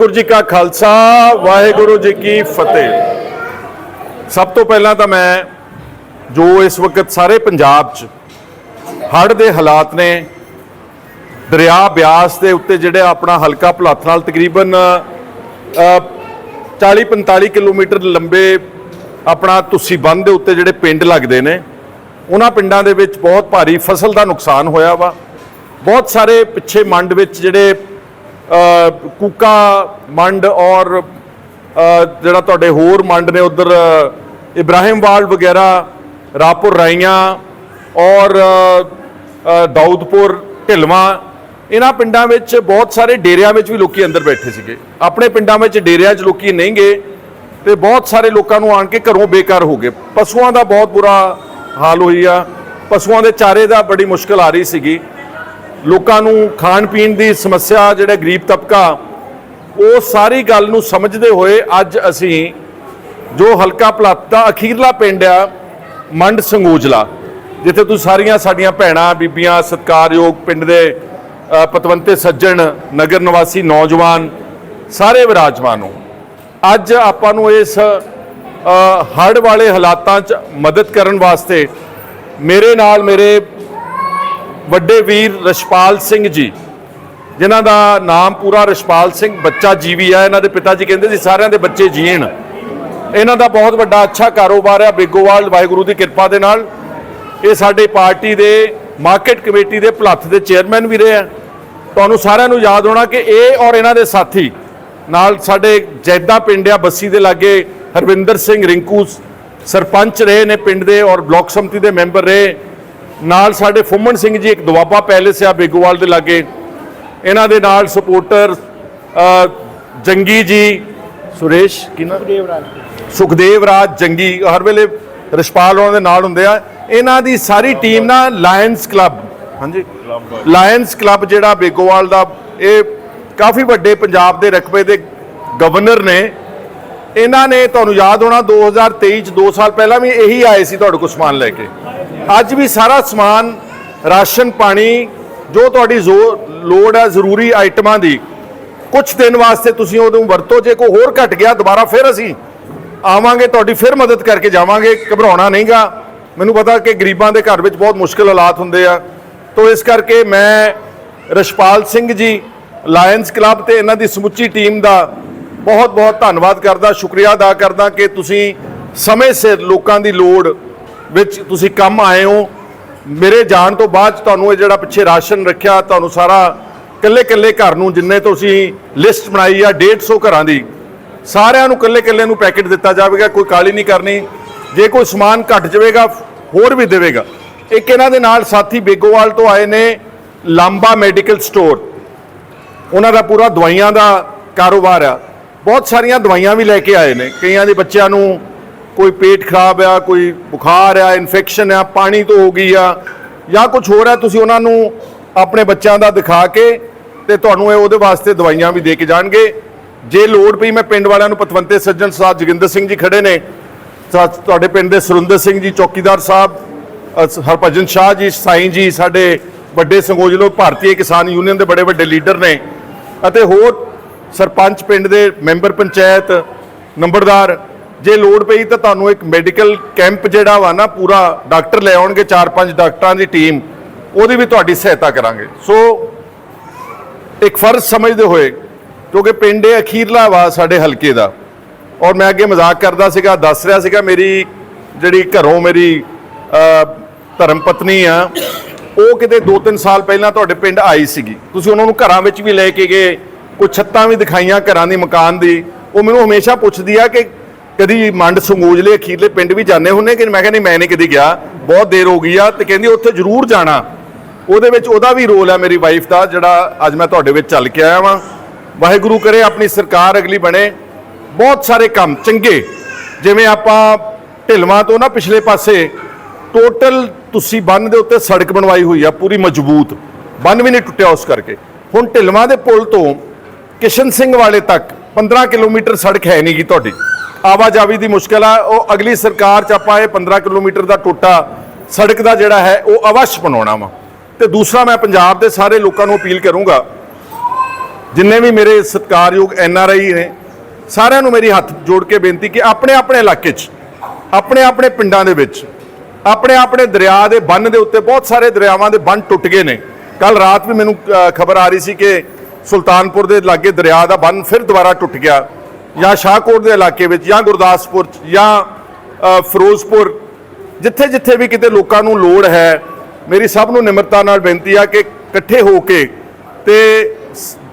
ਵਾਹਿਗੁਰੂ ਜੀ ਕਾ ਖਾਲਸਾ, ਵਾਹਿਗੁਰੂ ਜੀ ਕੀ ਫਤਿਹ। ਸਭ ਤੋਂ ਪਹਿਲਾਂ ਤਾਂ ਮੈਂ ਜੋ ਇਸ ਵਕਤ ਸਾਰੇ ਪੰਜਾਬ 'ਚ ਹੜ੍ਹ ਦੇ ਹਾਲਾਤ ਨੇ, ਦਰਿਆ ਬਿਆਸ ਦੇ ਉੱਤੇ ਜਿਹੜੇ ਆਪਣਾ ਹਲਕਾ ਭੁਲੱਥ ਨਾਲ ਤਕਰੀਬਨ 40-45 ਕਿਲੋਮੀਟਰ ਲੰਬੇ ਆਪਣਾ ਤੁਸੀਂ ਬੰਦ ਦੇ ਉੱਤੇ ਜਿਹੜੇ ਪਿੰਡ ਲੱਗਦੇ ਨੇ, ਉਹਨਾਂ ਪਿੰਡਾਂ ਦੇ ਵਿੱਚ ਬਹੁਤ ਭਾਰੀ ਫਸਲ ਦਾ ਨੁਕਸਾਨ ਹੋਇਆ ਵਾ। ਬਹੁਤ ਸਾਰੇ ਪਿੱਛੇ ਮੰਡ ਵਿੱਚ ਜਿਹੜੇ ਕੂਕਾ ਮੰਡ ਔਰ ਜਿਹੜਾ ਤੁਹਾਡੇ ਹੋਰ ਮੰਡ ਨੇ ਉਧਰ ਇਬਰਾਹਿਮਵਾਲ ਵਗੈਰਾ, ਰਾਪੁਰ ਰਾਈਆਂ ਔਰ ਦਾਊਦਪੁਰ, ਢਿਲਵਾਂ, ਇਹਨਾਂ ਪਿੰਡਾਂ ਵਿੱਚ ਬਹੁਤ ਸਾਰੇ ਡੇਰਿਆਂ ਵਿੱਚ ਵੀ ਲੋਕੀ ਅੰਦਰ ਬੈਠੇ ਸੀਗੇ। ਆਪਣੇ ਪਿੰਡਾਂ ਵਿੱਚ ਡੇਰਿਆਂ 'ਚ ਲੋਕੀ ਨਹੀਂ ਗਏ ਤੇ ਬਹੁਤ ਸਾਰੇ ਲੋਕਾਂ ਨੂੰ ਆਣ ਕੇ ਘਰੋਂ ਬੇਕਾਰ ਹੋ ਗਏ। ਪਸ਼ੂਆਂ ਦਾ ਬਹੁਤ ਬੁਰਾ ਹਾਲ ਹੋਈ ਆ। ਪਸ਼ੂਆਂ ਦੇ ਚਾਰੇ ਦਾ ਬੜੀ ਮੁਸ਼ਕਲ ਆ ਰਹੀ ਸੀਗੀ। ਲੋਕਾਂ ਨੂੰ ਖਾਣ ਪੀਣ ਦੀ ਸਮੱਸਿਆ, ਜਿਹੜਾ ਗਰੀਬ ਤਬਕਾ, ਉਹ ਸਾਰੀ ਗੱਲ ਨੂੰ ਸਮਝਦੇ ਹੋਏ ਅੱਜ ਅਸੀਂ ਜੋ ਹਲਕਾ ਭਲੱਤ ਅਖੀਰਲਾ ਪਿੰਡ ਆ, ਮੰਡ ਸੰਗੋਜਲਾ, ਜਿੱਥੇ ਤੁਸੀਂ ਸਾਰੀਆਂ ਸਾਡੀਆਂ ਭੈਣਾਂ, ਬੀਬੀਆਂ, ਸਤਿਕਾਰਯੋਗ ਪਿੰਡ ਦੇ ਪਤਵੰਤੇ ਸੱਜਣ, ਨਗਰ ਨਿਵਾਸੀ ਨੌਜਵਾਨ, ਸਾਰੇ ਵਿਰਾਜਮਾਨ ਹੋ। ਅੱਜ ਆਪਾਂ ਨੂੰ ਇਸ ਹੜ ਵਾਲੇ ਹਾਲਾਤਾਂ 'ਚ ਮਦਦ ਕਰਨ ਵਾਸਤੇ ਮੇਰੇ ਨਾਲ ਮੇਰੇ ਵੱਡੇ ਵੀਰ ਰਸ਼ਪਾਲ ਸਿੰਘ ਜੀ, ਜਿਨ੍ਹਾਂ ਦਾ ਨਾਮ ਪੂਰਾ ਰਸ਼ਪਾਲ ਸਿੰਘ ਬੱਚਾ ਜੀਵੀ ਆ, ਇਹਨਾਂ ਦੇ ਪਿਤਾ ਜੀ ਕਹਿੰਦੇ ਸੀ ਸਾਰਿਆਂ ਦੇ ਬੱਚੇ ਜੀਣ। ਇਹਨਾਂ ਦਾ ਬਹੁਤ ਵੱਡਾ ਅੱਛਾ ਕਾਰੋਬਾਰ ਆ, ਬੇਗੋਵਾਲ ਵਾਹਿਗੁਰੂ ਦੀ ਕਿਰਪਾ ਦੇ ਨਾਲ। ਇਹ ਸਾਡੇ ਪਾਰਟੀ ਦੇ ਮਾਰਕੀਟ ਕਮੇਟੀ ਦੇ ਭਲੱਥ ਦੇ ਚੇਅਰਮੈਨ ਵੀ ਰਹੇ ਆ। ਤੁਹਾਨੂੰ ਸਾਰਿਆਂ ਨੂੰ ਯਾਦ ਹੋਣਾ ਕਿ ਇਹ ਔਰ ਇਹਨਾਂ ਦੇ ਸਾਥੀ ਨਾਲ ਸਾਡੇ ਜੈਦਾ ਪਿੰਡ ਆ, ਬੱਸੀ ਦੇ ਲਾਗੇ ਹਰਵਿੰਦਰ ਸਿੰਘ ਰਿੰਕੂ ਸਰਪੰਚ ਰਹੇ ਨੇ ਪਿੰਡ ਦੇ ਔਰ ਬਲਾਕ ਸਮਿਤੀ ਦੇ ਮੈਂਬਰ ਰਹੇ। ਨਾਲ ਸਾਡੇ ਫੁੰਮਣ ਸਿੰਘ ਜੀ ਇੱਕ ਦੁਆਬਾ ਪੈਲੇਸ ਆ ਬੇਗੋਵਾਲ ਦੇ ਲਾਗੇ। ਇਹਨਾਂ ਦੇ ਨਾਲ ਸਪੋਰਟਰ ਜੰਗੀ ਜੀ ਸੁਰੇਸ਼ ਕੀ ਨਾਮ ਸੁਖਦੇਵ ਰਾਜ ਜੰਗੀ ਹਰ ਵੇਲੇ ਰਸ਼ਪਾਲ ਉਹਨਾਂ ਦੇ ਨਾਲ ਹੁੰਦੇ ਆ। ਇਹਨਾਂ ਦੀ ਸਾਰੀ ਟੀਮ ਨਾ ਲਾਇਨਸ ਕਲੱਬ ਹਾਂਜੀ? ਲਾਇਨਸ ਕਲੱਬ ਜਿਹੜਾ ਬੇਗੋਵਾਲ ਦਾ ਇਹ ਕਾਫੀ ਵੱਡੇ ਪੰਜਾਬ ਦੇ ਰਕਬੇ ਦੇ ਗਵਰਨਰ ਨੇ। ਇਹਨਾਂ ਨੇ ਤੁਹਾਨੂੰ ਯਾਦ ਹੋਣਾ 2023 ਚ 2 ਸਾਲ ਪਹਿਲਾਂ ਵੀ ਇਹੀ ਆਏ ਸੀ ਤੁਹਾਡੇ ਕੋਲ ਸਮਾਨ ਲੈ ਕੇ। ਅੱਜ ਵੀ ਸਾਰਾ ਸਮਾਨ, ਰਾਸ਼ਨ, ਪਾਣੀ, ਜੋ ਤੁਹਾਡੀ ਜ਼ੋ- ਲੋੜ ਹੈ ਜ਼ਰੂਰੀ ਆਈਟਮਾਂ ਦੀ ਕੁਝ ਦਿਨ ਵਾਸਤੇ ਤੁਸੀਂ ਉਹਨੂੰ ਵਰਤੋ, ਜੇ ਕੋਈ ਹੋਰ ਘਟ ਗਿਆ ਦੁਬਾਰਾ ਫਿਰ ਅਸੀਂ ਆਵਾਂਗੇ, ਤੁਹਾਡੀ ਫਿਰ ਮਦਦ ਕਰਕੇ ਜਾਵਾਂਗੇ, ਘਬਰਾਉਣਾ ਨਹੀਂਗਾ। ਮੈਨੂੰ ਪਤਾ ਕਿ ਗਰੀਬਾਂ ਦੇ ਘਰ ਵਿੱਚ ਬਹੁਤ ਮੁਸ਼ਕਲ ਹਾਲਾਤ ਹੁੰਦੇ ਆ। ਤੋਂ ਇਸ ਕਰਕੇ ਮੈਂ ਰਸ਼ਪਾਲ ਸਿੰਘ ਜੀ ਲਾਇਨਸ ਕਲੱਬ ਤੇ ਇਹਨਾਂ ਦੀ ਸਮੁੱਚੀ ਟੀਮ ਦਾ ਬਹੁਤ ਬਹੁਤ ਧੰਨਵਾਦ ਕਰਦਾ, ਸ਼ੁਕਰੀਆ ਅਦਾ ਕਰਦਾ ਕਿ ਤੁਸੀਂ ਸਮੇਂ ਸਿਰ ਲੋਕਾਂ ਦੀ ਲੋੜ ਵਿੱਚ ਤੁਸੀਂ ਕੰਮ ਆਏ ਹੋ। ਮੇਰੇ ਜਾਣ ਤੋਂ ਬਾਅਦ 'ਚ ਤੁਹਾਨੂੰ ਇਹ ਜਿਹੜਾ ਪਿੱਛੇ ਰਾਸ਼ਨ ਰੱਖਿਆ, ਤੁਹਾਨੂੰ ਸਾਰਾ ਕੱਲੇ ਕੱਲੇ ਘਰ ਨੂੰ ਜਿੰਨੇ ਤੁਸੀਂ ਲਿਸਟ ਬਣਾਈ ਆ 150 ਘਰਾਂ ਦੀ, ਸਾਰਿਆਂ ਨੂੰ ਕੱਲੇ ਕੱਲੇ ਨੂੰ ਪੈਕੇਟ ਦਿੱਤਾ ਜਾਵੇਗਾ, ਕੋਈ ਕਾਲੀ ਨਹੀਂ ਕਰਨੀ। ਜੇ ਕੋਈ ਸਮਾਨ ਘਟ ਜਾਵੇਗਾ, ਹੋਰ ਵੀ ਦੇਵੇਗਾ। ਇੱਕ ਇਹਨਾਂ ਦੇ ਨਾਲ ਸਾਥੀ ਬੇਗੋਵਾਲ ਤੋਂ ਆਏ ਨੇ, ਲਾਂਬਾ ਮੈਡੀਕਲ ਸਟੋਰ। ਉਹਨਾਂ ਦਾ ਪੂਰਾ ਦਵਾਈਆਂ ਦਾ ਕਾਰੋਬਾਰ ਆ। ਬਹੁਤ ਸਾਰੀਆਂ ਦਵਾਈਆਂ ਵੀ ਲੈ ਕੇ ਆਏ ਨੇ। ਕਈਆਂ ਦੇ ਬੱਚਿਆਂ ਨੂੰ ਕੋਈ ਪੇਟ ਖਰਾਬ ਆ, ਕੋਈ ਬੁਖਾਰ ਆ, ਇਨਫੈਕਸ਼ਨ ਆ, ਪਾਣੀ ਤੋਂ ਹੋ ਗਈ ਆ, ਜਾਂ ਕੁਝ ਹੋਰ ਆ, ਤੁਸੀਂ ਉਹਨਾਂ ਨੂੰ ਆਪਣੇ ਬੱਚਿਆਂ ਦਾ ਦਿਖਾ ਕੇ ਤੇ ਤੁਹਾਨੂੰ ਇਹ ਉਹਦੇ ਵਾਸਤੇ ਦਵਾਈਆਂ ਵੀ ਦੇ ਕੇ ਜਾਣਗੇ। ਜੇ ਲੋੜ ਪਈ, ਮੈਂ ਪਿੰਡ ਵਾਲਿਆਂ ਨੂੰ ਪਤਵੰਤੇ ਸੱਜਣ ਸਾਹਿਬ ਜੋਗਿੰਦਰ ਸਿੰਘ ਜੀ ਖੜੇ ਨੇ। ਸਾ- ਤੁਹਾਡੇ ਪਿੰਡ ਦੇ ਸੁਰਿੰਦਰ ਸਿੰਘ ਜੀ, ਚੌਕੀਦਾਰ ਸਾਹਿਬ ਹਰਭਜਨ ਸ਼ਾਹ ਜੀ, ਸਾਈਂ ਜੀ, ਸਾਡੇ ਵੱਡੇ ਸੰਗੋਜਲੋ ਭਾਰਤੀ ਕਿਸਾਨ ਯੂਨੀਅਨ ਦੇ ਬੜੇ ਵੱਡੇ ਲੀਡਰ ਨੇ। ਅਤੇ ਹੋਰ ਸਰਪੰਚ ਪਿੰਡ ਦੇ ਮੈਂਬਰ ਪੰਚਾਇਤ, ਨੰਬਰਦਾਰ, ਜੇ ਲੋੜ ਪਈ ਤਾਂ ਤੁਹਾਨੂੰ ਇੱਕ ਮੈਡੀਕਲ ਕੈਂਪ ਜਿਹੜਾ ਵਾ ਨਾ, ਪੂਰਾ ਡਾਕਟਰ ਲੈ ਆਉਣਗੇ, ਚਾਰ ਪੰਜ ਡਾਕਟਰਾਂ ਦੀ ਟੀਮ, ਉਹਦੀ ਵੀ ਤੁਹਾਡੀ ਸਹਾਇਤਾ ਕਰਾਂਗੇ। ਸੋ ਇੱਕ ਫਰਜ਼ ਸਮਝਦੇ ਹੋਏ, ਕਿਉਂਕਿ ਪਿੰਡ ਇਹ ਅਖੀਰਲਾ ਵਾ ਸਾਡੇ ਹਲਕੇ ਦਾ, ਔਰ ਮੈਂ ਅੱਗੇ ਮਜ਼ਾਕ ਕਰਦਾ ਸੀਗਾ, ਦੱਸ ਰਿਹਾ ਸੀਗਾ, ਮੇਰੀ ਜਿਹੜੀ ਘਰੋਂ ਮੇਰੀ ਧਰਮ ਪਤਨੀ ਆ, ਉਹ ਕਿਤੇ 2-3 ਸਾਲ ਪਹਿਲਾਂ ਤੁਹਾਡੇ ਪਿੰਡ ਆਈ ਸੀਗੀ। ਤੁਸੀਂ ਉਹਨਾਂ ਨੂੰ ਘਰਾਂ ਵਿੱਚ ਵੀ ਲੈ ਕੇ ਗਏ ਕੋਈ ਛੱਤਾਂ ਵੀ ਦਿਖਾਈਆਂ ਘਰਾਂ ਦੀ, ਮਕਾਨ ਦੀ। ਉਹ ਮੈਨੂੰ ਹਮੇਸ਼ਾ ਪੁੱਛਦੀ ਆ ਕਿ ਕਦੀ ਮੰਡ ਸੰਗੋਜਲੇ, ਅਖੀਰਲੇ ਪਿੰਡ ਵੀ ਜਾਂਦੇ ਹੁੰਨੇ ਕਿ ਮੈਂ ਕਹਿੰਦੀ ਮੈਂ ਨਹੀਂ ਕਦੀ ਗਿਆ। ਬਹੁਤ ਦੇਰ ਹੋ ਗਈ ਆ ਤੇ ਕਹਿੰਦੀ ਉੱਥੇ ਜ਼ਰੂਰ ਜਾਣਾ। ਉਹਦੇ ਵਿੱਚ ਉਹਦਾ ਵੀ ਰੋਲ ਹੈ ਮੇਰੀ ਵਾਈਫ ਦਾ, ਜਿਹੜਾ ਅੱਜ ਮੈਂ ਤੁਹਾਡੇ ਵਿੱਚ ਚੱਲ ਕੇ ਆਇਆ ਵਾਂ। ਵਾਹਿਗੁਰੂ ਕਰੇ ਆਪਣੀ ਸਰਕਾਰ ਅਗਲੀ ਬਣੇ। ਬਹੁਤ ਸਾਰੇ ਕੰਮ ਚੰਗੇ। ਜਿਵੇਂ ਆਪਾਂ ਢਿਲਵਾਂ ਤੋਂ ਨਾ ਪਿਛਲੇ ਪਾਸੇ ਟੋਟਲ ਤੁਸੀਂ ਬੰਨ ਦੇ ਉੱਤੇ ਸੜਕ ਬਣਵਾਈ ਹੋਈ ਆ, ਪੂਰੀ ਮਜ਼ਬੂਤ। ਬੰਨ ਵੀ ਨਹੀਂ ਟੁੱਟਿਆ ਉਸ ਕਰਕੇ। ਹੁਣ ਢਿਲਵਾਂ ਦੇ ਪੁਲ ਤੋਂ ਕਿਸ਼ਨ ਸਿੰਘ ਵਾਲੇ ਤੱਕ 15 ਕਿਲੋਮੀਟਰ ਸੜਕ ਹੈ ਨਹੀਂਗੀ ਤੁਹਾਡੀ। ਆਵਾਜਾਵੀ ਦੀ ਮੁਸ਼ਕਲ ਆ, ਉਹ ਅਗਲੀ ਸਰਕਾਰ ਚ ਆਪਾਂ ਇਹ 15 ਕਿਲੋਮੀਟਰ ਦਾ ਟੋਟਾ ਸੜਕ ਦਾ ਜਿਹੜਾ ਹੈ, ਉਹ ਅਵਸ਼ ਬਣਾਉਣਾ ਵਾ। ਤੇ ਦੂਸਰਾ ਮੈਂ ਪੰਜਾਬ ਦੇ ਸਾਰੇ ਲੋਕਾਂ ਨੂੰ ਅਪੀਲ ਕਰੂੰਗਾ, ਜਿੰਨੇ ਵੀ ਮੇਰੇ ਸਤਿਕਾਰਯੋਗ ਐਨ ਆਰ ਆਈ ਨੇ, ਸਾਰਿਆਂ ਨੂੰ ਮੇਰੀ ਹੱਥ ਜੋੜ ਕੇ ਬੇਨਤੀ ਕਿ ਆਪਣੇ ਆਪਣੇ ਇਲਾਕੇ 'ਚ, ਆਪਣੇ ਆਪਣੇ ਪਿੰਡਾਂ ਦੇ ਵਿੱਚ, ਆਪਣੇ ਆਪਣੇ ਦਰਿਆ ਦੇ ਬੰਨ ਦੇ ਉੱਤੇ ਬਹੁਤ ਸਾਰੇ ਦਰਿਆਵਾਂ ਦੇ ਬੰਨ ਟੁੱਟ ਗਏ ਨੇ। ਕੱਲ ਰਾਤ ਵੀ ਮੈਨੂੰ ਖਬਰ ਆ ਰਹੀ ਸੀ ਕਿ ਸੁਲਤਾਨਪੁਰ ਦੇ ਲਾਗੇ ਦਰਿਆ ਦਾ ਬੰਨ ਫਿਰ ਦੁਬਾਰਾ ਟੁੱਟ ਗਿਆ ਜਾਂ ਸ਼ਾਹਕੋਟ ਦੇ ਇਲਾਕੇ ਵਿੱਚ ਜਾਂ ਗੁਰਦਾਸਪੁਰ 'ਚ ਜਾਂ ਫਿਰੋਜ਼ਪੁਰ, ਜਿੱਥੇ ਜਿੱਥੇ ਵੀ ਕਿਤੇ ਲੋਕਾਂ ਨੂੰ ਲੋੜ ਹੈ, ਮੇਰੀ ਸਭ ਨੂੰ ਨਿਮਰਤਾ ਨਾਲ ਬੇਨਤੀ ਆ ਕਿ ਇਕੱਠੇ ਹੋ ਕੇ ਤੇ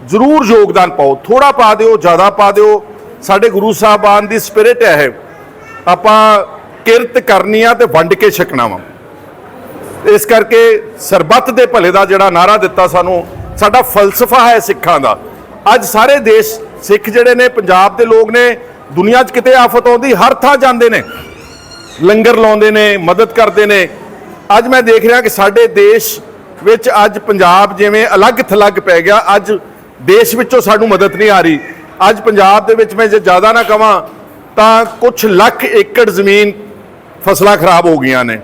ਜ਼ਰੂਰ ਯੋਗਦਾਨ ਪਾਓ। ਥੋੜਾ ਪਾ ਦਿਓ, ਜ਼ਿਆਦਾ ਪਾ ਦਿਓ। ਸਾਡੇ ਗੁਰੂ ਸਾਹਿਬਾਨ ਦੀ ਸਪਿਰਿਟ ਹੈ ਇਹ। ਆਪਾਂ ਕਿਰਤ ਕਰਨੀ ਆ ਤੇ ਵੰਡ ਕੇ ਛਕਣਾ ਵਾ। ਇਸ ਕਰਕੇ ਸਰਬੱਤ ਦੇ ਭਲੇ ਦਾ ਜਿਹੜਾ ਨਾਰਾ ਦਿੱਤਾ ਸਾਨੂੰ ਸਾਡਾ ਫਲਸਫਾ ਹੈ ਸਿੱਖਾਂ ਦਾ। ਅੱਜ ਸਾਰੇ ਦੇਸ਼ ਸਿੱਖ ਜਿਹੜੇ ਨੇ, ਪੰਜਾਬ ਦੇ ਲੋਕ ਨੇ, ਦੁਨੀਆ 'ਚ ਕਿਤੇ ਆਫਤ ਆਉਂਦੀ, ਹਰ ਥਾਂ ਜਾਂਦੇ ਨੇ। ਲੰਗਰ ਲਾਉਂਦੇ ਨੇ, ਮਦਦ ਕਰਦੇ ਨੇ। ਅੱਜ ਮੈਂ ਦੇਖ ਰਿਹਾ ਕਿ ਸਾਡੇ ਦੇਸ਼ ਵਿੱਚ ਅੱਜ ਪੰਜਾਬ ਜਿਵੇਂ ਅਲੱਗ ਥਲੱਗ ਪੈ ਗਿਆ। ਅੱਜ ਦੇਸ਼ ਵਿੱਚੋਂ ਸਾਨੂੰ ਮਦਦ ਨਹੀਂ ਆ ਰਹੀ। ਅੱਜ ਪੰਜਾਬ ਦੇ ਵਿੱਚ ਮੈਂ ਜੇ ਜ਼ਿਆਦਾ ਨਾ ਕਵਾਂ, ਤਾਂ ਕੁਝ ਲੱਖ ਏਕੜ ਜ਼ਮੀਨ ਫਸਲਾਂ ਖਰਾਬ ਹੋ ਗਈਆਂ ਨੇ।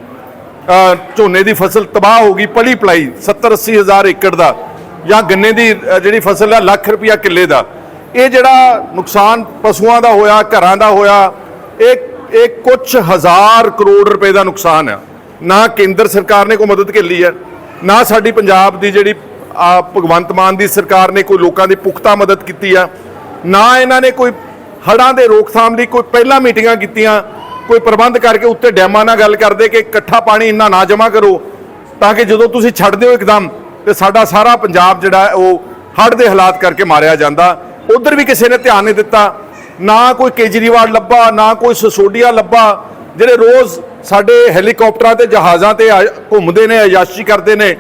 ਝੋਨੇ ਦੀ ਫਸਲ ਤਬਾਹ ਹੋ ਗਈ ਪਲੀ ਪਲਾਈ 70 80 ਹਜ਼ਾਰ ਏਕੜ ਦਾ। ਜਾਂ ਗੰਨੇ ਦੀ ਜਿਹੜੀ ਫਸਲ ਆ, ਲੱਖ ਰੁਪਇਆ ਕਿੱਲੇ ਦਾ। ਇਹ ਜਿਹੜਾ ਨੁਕਸਾਨ ਪਸ਼ੂਆਂ ਦਾ ਹੋਇਆ, ਘਰਾਂ ਦਾ ਹੋਇਆ, ਇਹ ਇਹ ਕੁਝ ਹਜ਼ਾਰ ਕਰੋੜ ਰੁਪਏ ਦਾ ਨੁਕਸਾਨ ਆ। ਨਾ ਕੇਂਦਰ ਸਰਕਾਰ ਨੇ ਕੋਈ ਮਦਦ ਲਈ ਹੈ, ਨਾ ਸਾਡੀ ਪੰਜਾਬ ਦੀ ਜਿਹੜੀ ਭਗਵੰਤ ਮਾਨ ਦੀ ਸਰਕਾਰ ਨੇ ਕੋਈ ਲੋਕਾਂ ਦੀ ਪੁਖਤਾ ਮਦਦ ਕੀਤੀ ਆ, ਨਾ ਇਹਨਾਂ ਨੇ ਕੋਈ ਹੜ੍ਹਾਂ ਦੇ ਰੋਕਥਾਮ ਲਈ ਕੋਈ ਪਹਿਲਾਂ ਮੀਟਿੰਗਾਂ ਕੀਤੀਆਂ, ਕੋਈ ਪ੍ਰਬੰਧ ਕਰਕੇ ਉੱਤੇ ਡੈਮਾਂ ਨਾਲ ਗੱਲ ਕਰਦੇ ਕਿ ਇਕੱਠਾ ਪਾਣੀ ਇੰਨਾ ਨਾ ਜਮ੍ਹਾਂ ਕਰੋ, ਤਾਂ ਕਿ ਜਦੋਂ ਤੁਸੀਂ ਛੱਡਦੇ ਹੋ ਇੱਕਦਮ ਤੇ ਸਾਡਾ ਸਾਰਾ ਪੰਜਾਬ ਜਿਹੜਾ ਉਹ ਹੜ੍ਹ ਦੇ ਹਾਲਾਤ ਕਰਕੇ ਮਾਰਿਆ ਜਾਂਦਾ। ਉਧਰ ਵੀ ਕਿਸੇ ਨੇ ਧਿਆਨ ਨਹੀਂ ਦਿੱਤਾ। ਨਾ ਕੋਈ ਕੇਜਰੀਵਾਲ ਲੱਭਾ, ਨਾ ਕੋਈ ਸਸੋਡੀਆ ਲੱਭਾ। ਜਿਹੜੇ ਰੋਜ਼ ਸਾਡੇ ਹੈਲੀਕਾਪਟਰਾਂ ਤੇ ਜਹਾਜ਼ਾਂ ਤੇ ਆ- ਘੁੰਮਦੇ ਨੇ ਅਯਾਸ਼ੀ ਕਰਦੇ ਨੇ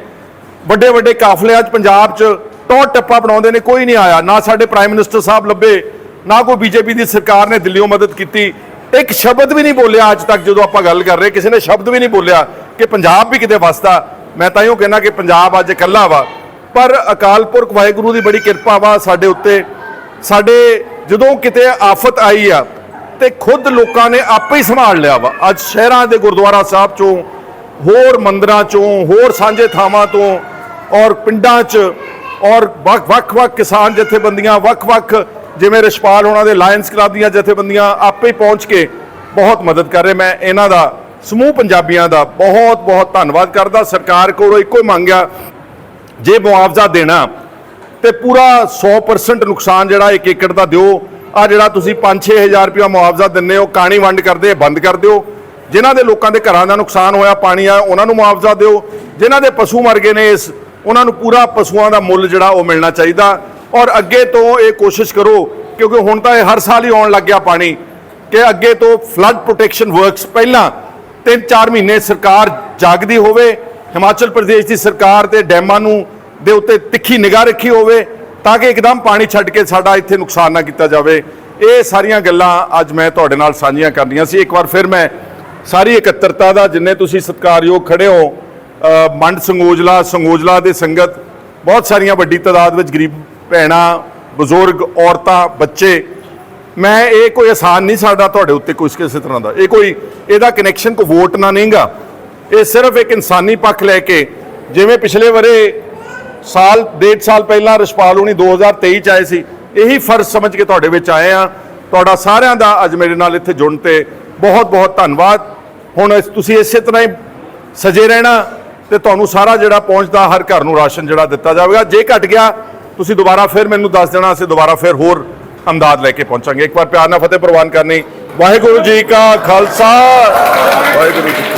ਵੱਡੇ ਵੱਡੇ ਕਾਫਲੇ ਅੱਜ ਪੰਜਾਬ 'ਚ ਟੌਰ ਟੱਪਾ ਬਣਾਉਂਦੇ ਨੇ, ਕੋਈ ਨਹੀਂ ਆਇਆ। ਨਾ ਸਾਡੇ ਪ੍ਰਾਈਮ ਮਿਨਿਸਟਰ ਸਾਹਿਬ ਲੱਭੇ, ਨਾ ਕੋਈ ਬੀਜੇਪੀ ਦੀ ਸਰਕਾਰ ਨੇ ਦਿੱਲੀੋਂ ਮਦਦ ਕੀਤੀ। ਇੱਕ ਸ਼ਬਦ ਵੀ ਨਹੀਂ ਬੋਲਿਆ ਅੱਜ ਤੱਕ ਜਦੋਂ ਆਪਾਂ ਗੱਲ ਕਰ ਰਹੇ। ਕਿਸੇ ਨੇ ਸ਼ਬਦ ਵੀ ਨਹੀਂ ਬੋਲਿਆ ਕਿ ਪੰਜਾਬ ਵੀ ਕਿਤੇ ਵਸਦਾ। ਮੈਂ ਤਾਂ ਇਹੋ ਕਹਿਣਾ ਕਿ ਪੰਜਾਬ ਅੱਜ ਇਕੱਲਾ ਵਾ, ਪਰ ਅਕਾਲ ਪੁਰਖ ਵਾਹਿਗੁਰੂ ਦੀ ਬੜੀ ਕਿਰਪਾ ਵਾ ਸਾਡੇ ਉੱਤੇ। ਸਾਡੇ ਜਦੋਂ ਕਿਤੇ ਆਫਤ ਆਈ ਆ, ਤੇ ਖੁਦ ਲੋਕਾਂ ਨੇ ਆਪੇ ਹੀ ਸੰਭਾਲ ਲਿਆ ਵਾ। ਅੱਜ ਸ਼ਹਿਰਾਂ ਦੇ ਗੁਰਦੁਆਰਾ ਸਾਹਿਬ ਚੋਂ, ਹੋਰ ਮੰਦਰਾਂ ਚੋਂ, ਹੋਰ ਸਾਂਝੇ ਥਾਵਾਂ ਤੋਂ, ਔਰ ਪਿੰਡਾਂ 'ਚ, ਔਰ ਵੱਖ- ਵੱਖ-ਵੱਖ ਕਿਸਾਨ ਜਥੇਬੰਦੀਆਂ ਵੱਖ-ਵੱਖ ਜਿਵੇਂ ਰਿਸ਼ਪਾਲ ਹੋਣਾ ਦੇ ਲਾਇਨਸ ਕਲੱਬ ਦੀਆਂ ਜਥੇਬੰਦੀਆਂ ਆਪੇ ਪਹੁੰਚ ਕੇ ਬਹੁਤ ਮਦਦ ਕਰ ਰਹੇ। ਮੈਂ ਇਹਨਾਂ ਦਾ ਸਮੂਹ ਪੰਜਾਬੀਆਂ ਦਾ ਬਹੁਤ-ਬਹੁਤ ਧੰਨਵਾਦ ਕਰਦਾ। ਸਰਕਾਰ ਕੋਲੋਂ ਇੱਕੋ ਹੀ ਮੰਗ ਆ, ਜੇ ਮੁਆਵਜ਼ਾ ਦੇਣਾ ਤੇ ਪੂਰਾ 100% ਨੁਕਸਾਨ ਜਿਹੜਾ 1 ਏਕੜ ਦਾ ਦਿਓ। ਆ ਜਿਹੜਾ ਤੁਸੀਂ 5-6000 ਰੁਪਇਆ ਮੁਆਵਜ਼ਾ ਦਿੰਦੇ ਹੋ, ਕਾਣੀ ਵੰਡ ਕਰਦੇ ਬੰਦ ਕਰ ਦਿਓ। ਜਿਨ੍ਹਾਂ ਦੇ ਲੋਕਾਂ ਦੇ ਘਰਾਂ ਦਾ ਨੁਕਸਾਨ ਹੋਇਆ, ਪਾਣੀ ਆ ਉਹਨਾਂ ਨੂੰ ਮੁਆਵਜ਼ਾ ਦਿਓ। ਜਿਨ੍ਹਾਂ ਦੇ ਪਸ਼ੂ ਮਰ ਗਏ ਨੇ, ਇਸ ਉਹਨਾਂ ਨੂੰ ਪੂਰਾ ਪਸ਼ੂਆਂ ਦਾ ਮੁੱਲ ਜਿਹੜਾ ਉਹ ਮਿਲਣਾ ਚਾਹੀਦਾ। ਔਰ ਅੱਗੇ ਤੋਂ ਇਹ ਕੋਸ਼ਿਸ਼ ਕਰੋ, ਕਿਉਂਕਿ ਹੁਣ ਤਾਂ ਇਹ ਹਰ ਸਾਲ ਹੀ ਆਉਣ ਲੱਗ ਗਿਆ ਪਾਣੀ, ਕਿ ਅੱਗੇ ਤੋਂ ਫਲੱਡ ਪ੍ਰੋਟੈਕਸ਼ਨ ਵਰਕਸ ਪਹਿਲਾਂ 3-4 ਮਹੀਨੇ ਸਰਕਾਰ ਜਾਗਦੀ ਹੋਵੇ, ਹਿਮਾਚਲ ਪ੍ਰਦੇਸ਼ ਦੀ ਸਰਕਾਰ ਤੇ ਡੈਮਾਂ ਨੂੰ, ਦੇ ਉੱਤੇ ਤਿੱਖੀ ਨਿਗਾਹ ਰੱਖੀ ਹੋਵੇ, ਤਾਂ ਕਿ ਇੱਕਦਮ ਪਾਣੀ ਛੱਡ ਕੇ ਸਾਡਾ ਇੱਥੇ ਨੁਕਸਾਨ ਨਾ ਕੀਤਾ ਜਾਵੇ। ਇਹ ਸਾਰੀਆਂ ਗੱਲਾਂ ਅੱਜ ਮੈਂ ਤੁਹਾਡੇ ਨਾਲ ਸਾਂਝੀਆਂ ਕਰਨੀਆਂ ਸੀ। ਇੱਕ ਵਾਰ ਫਿਰ ਮੈਂ ਸਾਰੀ ਇਕੱਤਰਤਾ ਦਾ, ਜਿੰਨੇ ਤੁਸੀਂ ਸਤਿਕਾਰਯੋਗ ਖੜੇ ਹੋ ਮੰਡ ਸੰਗੋਜਲਾ ਸੰਗੋਜਲਾ ਦੇ ਸੰਗਤ, ਬਹੁਤ ਸਾਰੀਆਂ ਵੱਡੀ ਤਾਦਾਦ ਵਿੱਚ ਗਰੀਬ ਭੈਣਾਂ, ਬਜ਼ੁਰਗ ਔਰਤਾਂ, ਬੱਚੇ ਮੈਂ ਇਹ ਕੋਈ ਆਸਾਨ ਨਹੀਂ ਸਾਡਾ ਤੁਹਾਡੇ ਉੱਤੇ ਕੋਈ ਕਿਸੇ ਤਰ੍ਹਾਂ ਦਾ। ਇਹ ਕੋਈ ਇਹਦਾ ਕਨੈਕਸ਼ਨ ਕੋ ਵੋਟ ਨਾ ਨਹੀਂਗਾ। ਇਹ ਸਿਰਫ ਇੱਕ ਇਨਸਾਨੀ ਪੱਖ ਲੈ ਕੇ ਜਿਵੇਂ ਪਿਛਲੇ ਵਰੇ ਸਾਲ ਡੇਢ ਸਾਲ ਪਹਿਲਾਂ ਰਿਸ਼ਪਾਲ ਹੁਣੀ 2023 ਚ ਆਏ ਸੀ, ਇਹੀ ਫਰਜ਼ ਸਮਝ ਕੇ ਤੁਹਾਡੇ ਵਿੱਚ ਆਏ ਆ ਤੁਹਾਡਾ ਸਾਰਿਆਂ ਦਾ ਅੱਜ ਮੇਰੇ ਨਾਲ ਇੱਥੇ ਜੁੜਨ ਤੇ ਬਹੁਤ ਬਹੁਤ ਧੰਨਵਾਦ। ਹੁਣ ਤੁਸੀਂ ਇਸੇ ਤਰ੍ਹਾਂ ਹੀ ਸਜੇ ਰਹਿਣਾ ਤੇ ਤੁਹਾਨੂੰ ਸਾਰਾ ਜਿਹੜਾ ਪਹੁੰਚਦਾ, ਹਰ ਘਰ ਨੂੰ ਰਾਸ਼ਨ ਜਿਹੜਾ ਦਿੱਤਾ ਜਾਵੇਗਾ। ਜੇ ਘਟ ਗਿਆ, ਤੁਸੀਂ ਦੁਬਾਰਾ ਫਿਰ ਮੈਨੂੰ ਦੱਸ ਦੇਣਾ, ਅਸੀਂ ਦੁਬਾਰਾ ਫਿਰ ਹੋਰ ਅਮਦਾਦ ਲੈ ਕੇ ਪਹੁੰਚਾਂਗੇ। ਇੱਕ ਵਾਰ ਪਿਆਰ ਨਾਲ ਫਤਿਹ ਪ੍ਰਵਾਨ ਕਰਨੀ। ਵਾਹਿਗੁਰੂ ਜੀ ਕਾ ਖਾਲਸਾ। ਵਾਹਿਗੁਰੂ ਜੀ